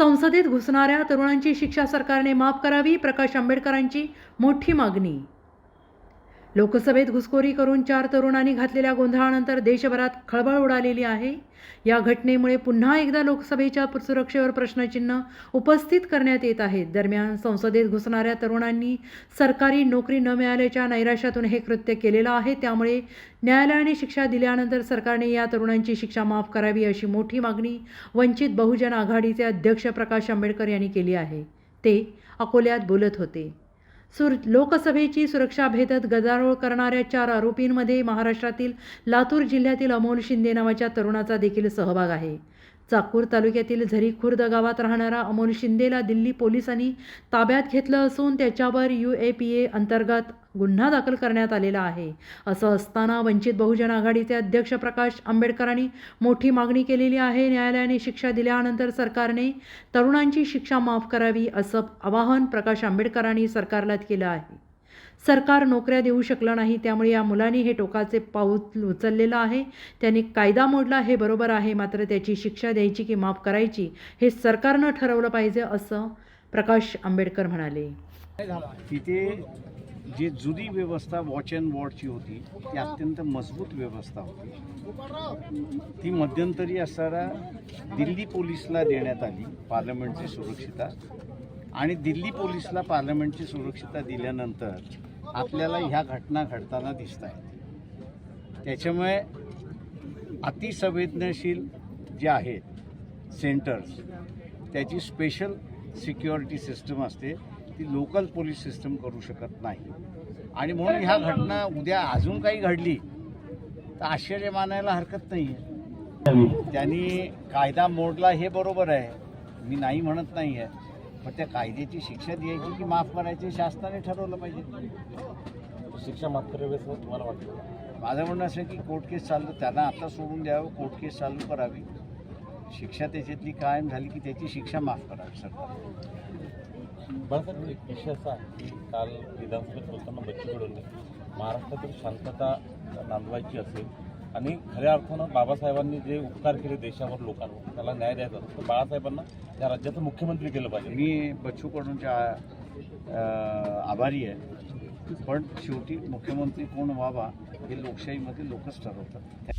संसदेत घुसणाऱ्या तरुणांची शिक्षा सरकारने माफ करावी प्रकाश आंबेडकरांची मोठी मागणी लोकसभेत घुसखोरी करून चार तरुणांनी घातलेल्या गोंधळानंतर देशभरात खळबळ उडालेली आहे. या घटनेमुळे पुन्हा एकदा लोकसभेच्या सुरक्षेवर प्रश्नचिन्ह उपस्थित करण्यात येत आहे दरम्यान संसदेत घुसणाऱ्या तरुणांनी सरकारी नोकरी न मिळाल्याच्या नैराश्यातून हे कृत्य केलेलं आहे. त्यामुळे न्यायालयाने शिक्षा दिल्यानंतर सरकारने या तरुणांची शिक्षा माफ करावी अशी मोठी मागणी वंचित बहुजन आघाडीचे अध्यक्ष प्रकाश आंबेडकर यांनी केली आहे. ते अकोल्यात बोलत होते. सुर लोकसभेची सुरक्षा भेदत गदारोळ करणाऱ्या चार आरोपींमध्ये महाराष्ट्रातील लातूर जिल्ह्यातील अमोल शिंदे नावाच्या तरुणाचा देखील सहभाग आहे. चाकूर तालुक्यातील झरी खुर्द गावात राहणारा अमोल शिंदेला दिल्ली पोलिसांनी ताब्यात घेतलं असून त्याच्यावर यू ए पी ए अंतर्गत गुन्हा दाखल करण्यात आलेला आहे. असं असताना वंचित बहुजन आघाडीचे अध्यक्ष प्रकाश आंबेडकरांनी मोठी मागणी केलेली आहे. न्यायालयाने शिक्षा दिल्यानंतर सरकारने तरुणांची शिक्षा माफ करावी असं आवाहन प्रकाश आंबेडकरांनी सरकारला केलं आहे. सरकार नोकऱ्या देऊ शकलं नाही त्यामुळे या मुलांनी हे टोकाचे पाऊल उचललेलं आहे. त्यांनी कायदा मोडला हे बरोबर आहे मात्र त्याची शिक्षा द्यायची की माफ करायची हे सरकारनं ठरवलं पाहिजे असं प्रकाश आंबेडकर म्हणाले. तिथे जी जुनी व्यवस्था वॉच अँड वॉर्डची होती ती अत्यंत मजबूत व्यवस्था होती. ती मध्यंतरी असणारा दिल्ली पोलिसला देण्यात आली पार्लमेंटची सुरक्षिता आणि दिल्ली पोलिसला पार्लमेंटची सुरक्षितता दिल्यानंतर आपल्याला ह्या घटना घडताना दिसत आहेत त्याच्यामुळे अतिसंवेदनशील जे आहेत सेंटर्स त्याची स्पेशल सिक्युरिटी सिस्टम असते. ती लोकल पोलीस सिस्टम करू शकत नाही. आणि म्हणून ह्या घटना उद्या अजून काही घडली तर आश्चर्य मानायला हरकत नाही आहे त्यांनी कायदा मोडला हे बरोबर आहे. मी नाही म्हणत नाही आहे पण त्या कायद्याची शिक्षा द्यायची की माफ करायची शासनाने ठरवलं पाहिजे? शिक्षा माफ करावी असं तुम्हाला वाटतं? माझं म्हणणं असं आहे की कोर्ट केस चालू त्यांना आता सोडून द्यावं कोर्ट केस चालू करावी. शिक्षा त्याच्यातली कायम झाली की त्याची शिक्षा माफ करावी सरकार. एक विषय असा आहे की काल विधानसभेत बोलताना बच्चू कडूंनी महाराष्ट्रातील शांतता नांदवायची असेल आणि खऱ्या अर्थानं बाबासाहेबांनी जे उपकार केले देशावर लोकांवर त्याला न्याय द्यायचा असेल तर बाळासाहेबांना या राज्याचं मुख्यमंत्री केलं पाहिजे. मी बच्चू कडूंच्या आभारी आहे. पण शेवटी मुख्यमंत्री कोण व्हावा हे लोकशाहीमध्ये लोकच ठरवतात.